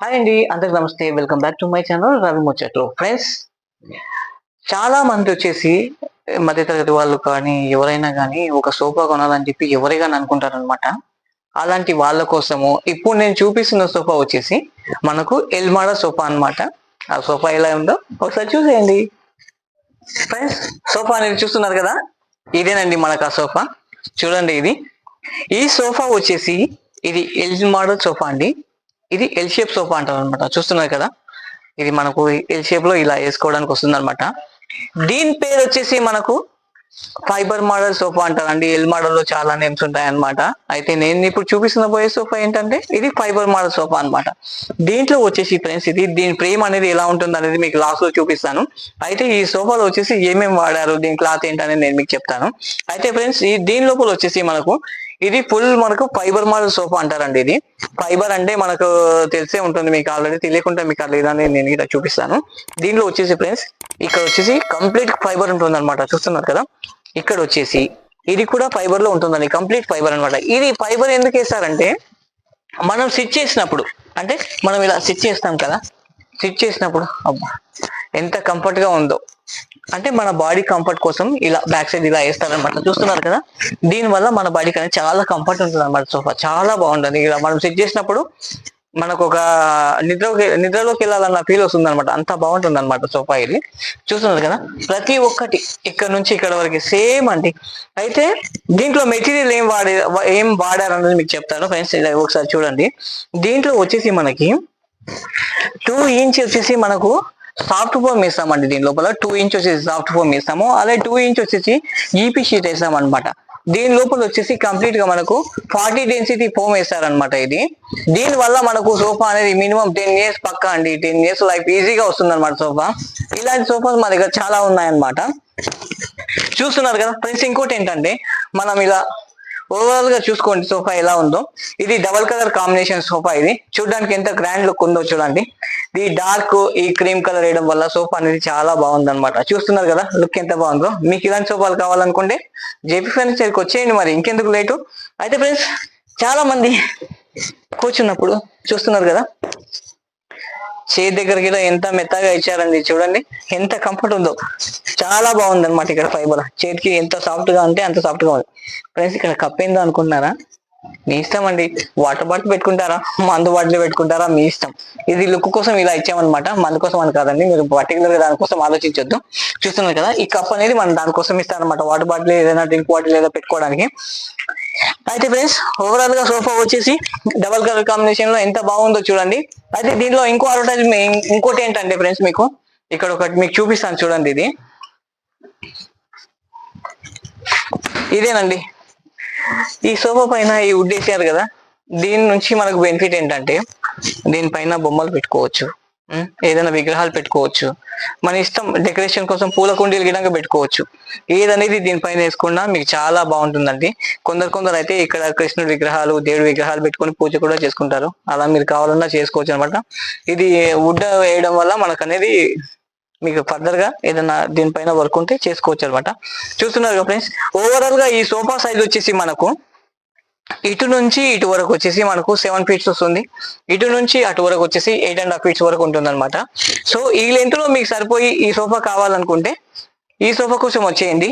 Hi అండి అందరికి నమస్తే. Welcome back to my channel Ravi ముచ్చట్లు ఫ్రెండ్స్ చాలా మంది వచ్చేసి మధ్యతరగతి వాళ్ళు కానీ ఎవరైనా కానీ ఒక సోఫా కొనాలని చెప్పి ఎవరైనా అనుకుంటారనమాట అలాంటి వాళ్ళ కోసము ఇప్పుడు నేను చూపిస్తున్న సోఫా వచ్చేసి మనకు ఎల్మాడ సోఫా అన్నమాట. ఆ సోఫా ఎలా ఉందో ఒకసారి చూసేయండి. ఫ్రెండ్స్ సోఫా అనేది చూస్తున్నారు కదా? ఇదేనండి మనకు ఆ సోఫా. చూడండి ఇది. ఈ సోఫా వచ్చేసి ఇది ఎల్ మోడల్ సోఫా అండి. ఇది ఎల్ షేప్ సోఫా అంటారు అనమాట చూస్తున్నారు కదా? ఇది మనకు ఎల్ షేప్లో ఇలా వేసుకోవడానికి వస్తుంది అనమాట దీని పేరు వచ్చేసి మనకు ఫైబర్ మోడల్ సోఫా అంటారండి. ఎల్ మోడల్లో చాలా నేమ్స్ ఉంటాయి అన్నమాట అయితే నేను ఇప్పుడు చూపిస్తున్న పోయే సోఫా ఏంటంటే ఇది ఫైబర్ మోడల్ సోఫా అన్నమాట. దీంట్లో వచ్చేసి ఫ్రెండ్స్ ఇది దీని ఫ్రేమ్ అనేది ఎలా ఉంటుంది అనేది మీకు లాస్ట్లో చూపిస్తాను. అయితే ఈ సోఫాలో వచ్చేసి ఏమేమి వాడారు దీని క్లాత్ ఏంటనేది నేను మీకు చెప్తాను. అయితే ఫ్రెండ్స్ ఈ దీని లోపల వచ్చేసి మనకు ఇది ఫుల్ మనకు ఫైబర్ మోడల్ సోఫా అంటారండి ఇది. ఫైబర్ అంటే మనకు తెలిసే ఉంటుంది మీకు ఆల్రెడీ తెలియకుండా మీకు లేదని నేను ఇక్కడ చూపిస్తాను. దీనిలో వచ్చేసి ఫ్రెండ్స్ ఇక్కడ వచ్చేసి కంప్లీట్ ఫైబర్ ఉంటుంది అనమాట చూస్తున్నారు కదా? ఇక్కడ వచ్చేసి ఇది కూడా ఫైబర్లో ఉంటుందండి. కంప్లీట్ ఫైబర్ అన్నమాట. ఇది ఫైబర్ ఎందుకు వేస్తారంటే మనం స్టిచ్ చేసినప్పుడు అంటే మనం ఇలా స్టిచ్ చేస్తాం కదా? స్టిచ్ చేసినప్పుడు అబ్బా ఎంత కంఫర్ట్గా ఉందో. అంటే మన బాడీ కంఫర్ట్ కోసం ఇలా బ్యాక్ సైడ్ ఇలా వేస్తారనమాట చూస్తున్నారు కదా? దీని వల్ల మన బాడీకి అనేది చాలా కంఫర్ట్ ఉంటుంది అనమాట సోఫా చాలా బాగుంటుంది. ఇలా మనం సెట్ చేసినప్పుడు మనకు ఒక నిద్రలోకి నిద్రలోకి వెళ్ళాలన్న ఫీల్ వస్తుంది అనమాట అంత బాగుంటుంది అనమాట సోఫా ఇది. చూస్తున్నారు కదా? ప్రతి ఒక్కటి ఇక్కడ నుంచి ఇక్కడ వరకు సేమ్ అండి. అయితే దీంట్లో మెటీరియల్ ఏం వాడే ఏం వాడారన్నది మీకు చెప్తాను. ఫ్రెండ్స్ ఒకసారి చూడండి. దీంట్లో వచ్చేసి మనకి టూ ఇంచ్ వచ్చేసి మనకు సాఫ్ట్ ఫోమ్ వేస్తామండి దీని లోపల. టూ ఇంచ్ వచ్చేసి సాఫ్ట్ ఫోమ్ వేస్తాము. అలాగే టూ ఇంచ్ వచ్చేసి ఈపీ షీట్ వేస్తాం అనమాట దీని లోపల వచ్చేసి కంప్లీట్గా మనకు ఫార్టీ డెన్సిటీ ఫోమ్ వేస్తారనమాట ఇది. దీని వల్ల మనకు సోఫా అనేది మినిమం టెన్ ఇయర్స్ పక్క అండి. టెన్ ఇయర్స్ లైఫ్ ఈజీగా వస్తుంది అనమాట సోఫా ఇలాంటి సోఫాస్ మా దగ్గర చాలా ఉన్నాయన్నమాట. చూస్తున్నారు కదా ఫ్రెండ్స్ ఇంకోటి ఏంటంటే మనం ఇలా ఓవరాల్గా చూసుకోండి సోఫా ఎలా ఉందో. ఇది డబల్ కలర్ కాంబినేషన్ సోఫా ఇది. చూడడానికి ఎంత గ్రాండ్ లుక్ ఉందో చూడండి. ఈ డార్క్ ఈ క్రీమ్ కలర్ వేయడం వల్ల సోఫా అనేది చాలా బాగుంది అనమాట చూస్తున్నారు కదా లుక్ ఎంత బాగుందో. మీకు ఇలాంటి సోఫాలు కావాలనుకుంటే జేపీ ఫర్నిచర్కి వచ్చేయండి మరి. ఇంకెందుకు లేటు? అయితే ఫ్రెండ్స్ చాలా మంది కూర్చున్నప్పుడు చూస్తున్నారు కదా చేతి దగ్గరికి ఎంత మెత్తగా ఇచ్చారండి చూడండి. ఎంత కంఫర్ట్ ఉందో. చాలా బాగుంది అనమాట ఇక్కడ ఫైబర్ చేతికి ఎంత సాఫ్ట్గా ఉంటే అంత సాఫ్ట్గా ఉంది. ఫ్రెండ్స్ ఇక్కడ కప్ ఏందో అనుకుంటున్నారా? మీ ఇష్టం అండి. వాటర్ బాటిల్ పెట్టుకుంటారా? మందు బాటిల్ పెట్టుకుంటారా? మీ ఇష్టం. ఇది లుక్ కోసం ఇలా ఇచ్చామన్నమాట. మందు కోసం అని కాదండి. మీరు పర్టికులర్గా దానికోసం ఆలోచించొద్దు. చూస్తున్నారు కదా ఈ కప్ అనేది మనం దానికోసం ఇస్తారనమాట వాటర్ బాటిల్ ఏదైనా డ్రింక్ బాటిల్ ఏదో పెట్టుకోవడానికి. అయితే ఫ్రెండ్స్ ఓవరాల్గా సోఫా వచ్చేసి డబల్ కలర్ కాంబినేషన్లో ఎంత బాగుందో చూడండి. అయితే దీనిలో ఇంకో అడ్వర్టైజ్మెంట్ ఇంకోటి ఏంటంటే ఫ్రెండ్స్ మీకు? ఇక్కడ ఒకటి మీకు చూపిస్తాను చూడండి ఇది. ఇదేనండి. ఈ సోఫా పైన ఈ వుడ్ వేసారు కదా దీని నుంచి మనకు బెనిఫిట్ ఏంటంటే దీనిపైన బొమ్మలు పెట్టుకోవచ్చు. ఏదైనా విగ్రహాలు పెట్టుకోవచ్చు. మన ఇష్టం డెకరేషన్ కోసం పూల కుండీలు గిడంగా పెట్టుకోవచ్చు. ఏదనేది దీనిపైన వేసుకున్నా మీకు చాలా బాగుంటుందండి. కొందరు కొందరు అయితే ఇక్కడ కృష్ణుడి విగ్రహాలు దేవుడి విగ్రహాలు పెట్టుకొని పూజ కూడా చేసుకుంటారు. అలా మీరు కావాలన్నా చేసుకోవచ్చు అనమాట ఇది వుడ్ వేయడం వల్ల మనకు అనేది మీకు ఫర్దర్గా ఏదైనా దీనిపైన వర్క్ ఉంటే చేసుకోవచ్చు అనమాట చూస్తున్నారు ఫ్రెండ్స్ ఓవరాల్గా ఈ సోఫా సైజ్ వచ్చేసి మనకు ఇటు నుంచి ఇటు వరకు వచ్చేసి మనకు సెవెన్ ఫీట్స్ వస్తుంది. ఇటు నుంచి అటు వరకు వచ్చేసి ఎయిట్ అండ్ హాఫ్ ఫీట్స్ వరకు ఉంటుంది అనమాట సో ఈ లెంత్లో మీకు సరిపోయి ఈ సోఫా కావాలనుకుంటే ఈ సోఫా కోసం వచ్చేయండి.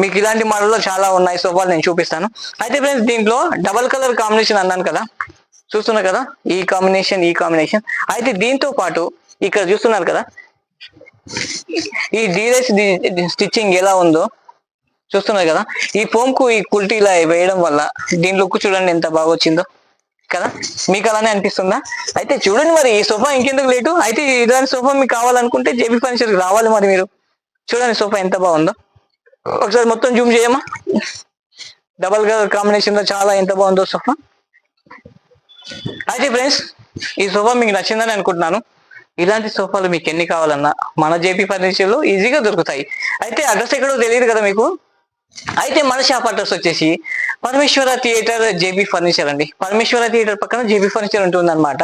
మీకు ఇలాంటి మోడల్లో చాలా ఉన్నాయి సోఫాలు నేను చూపిస్తాను. అయితే ఫ్రెండ్స్ దీంట్లో డబల్ కలర్ కాంబినేషన్ అన్నాను కదా. చూస్తున్నారు కదా? ఈ కాంబినేషన్ ఈ కాంబినేషన్ అయితే దీంతో పాటు ఇక్కడ చూస్తున్నారు కదా? ఈ డీలెస్ స్టిచ్చింగ్ ఎలా ఉందో చూస్తున్నారు కదా? ఈ ఫోమ్కు ఈ కుల్టీ ఇలా వేయడం వల్ల దీని లుక్ చూడండి ఎంత బాగా వచ్చిందో. కదా? మీకు అలానే అనిపిస్తుందా? అయితే చూడండి మరి ఈ సోఫా ఇంకెందుకు లేటు? అయితే ఇలాంటి సోఫా మీకు కావాలనుకుంటే జేబీ ఫర్నిచర్ రావాలి మరి మీరు. చూడండి సోఫా ఎంత బాగుందో. ఒకసారి మొత్తం జూమ్ చేయమా డబల్ కలర్ కాంబినేషన్లో చాలా ఎంత బాగుందో సోఫా. అయితే ఫ్రెండ్స్ ఈ సోఫా మీకు నచ్చిందని అనుకుంటున్నాను. ఇలాంటి సోఫాలు మీకు ఎన్ని కావాలన్నా మన జేపీ ఫర్నిచర్లో ఈజీగా దొరుకుతాయి. అయితే అడ్రస్ ఎక్కడో తెలియదు కదా మీకు? అయితే మన షాప్ అడ్రస్ వచ్చేసి పరమేశ్వర థియేటర్ జేబీ ఫర్నిచర్ అండి. పరమేశ్వర థియేటర్ పక్కన జేబీ ఫర్నిచర్ ఉంటుంది అనమాట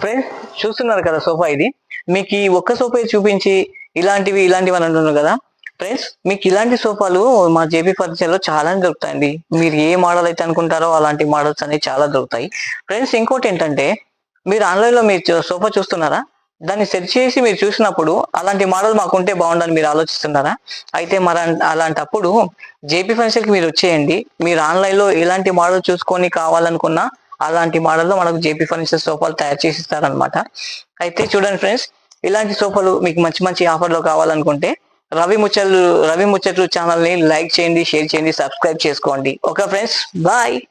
ఫ్రెండ్స్ చూస్తున్నారు కదా సోఫా ఇది. మీకు ఈ ఒక్క సోఫా చూపించి ఇలాంటివి ఇలాంటివి అని అంటున్నారు కదా. ఫ్రెండ్స్ మీకు ఇలాంటి సోఫాలు మా జేబీ ఫర్నిచర్లో చాలా దొరుకుతాయండి. మీరు ఏ మోడల్ అయితే అనుకుంటారో అలాంటి మోడల్స్ అనేవి చాలా దొరుకుతాయి. ఫ్రెండ్స్ ఇంకోటి ఏంటంటే మీరు ఆన్లైన్లో మీరు సోఫా చూస్తున్నారా? దాన్ని సెర్చ్ చేసి మీరు చూసినప్పుడు అలాంటి మోడల్ మాకు ఉంటే బాగుండని మీరు ఆలోచిస్తున్నారా? అయితే మరి అలాంటప్పుడు జేపీ ఫైనాన్షియల్కి మీరు వచ్చేయండి. మీరు ఆన్లైన్లో ఎలాంటి మోడల్ చూసుకొని కావాలనుకున్నా అలాంటి మోడల్లో మనకు జేపీ ఫర్నిచర్ సోఫాలు తయారు చేసి ఇస్తారనమాట అయితే చూడండి ఫ్రెండ్స్ ఇలాంటి సోఫాలు మీకు మంచి మంచి ఆఫర్లో కావాలనుకుంటే రవి ముచ్చట్లు రవి ముచ్చట్లు ఛానల్ని లైక్ చేయండి షేర్ చేయండి సబ్స్క్రైబ్ చేసుకోండి. Okay friends bye!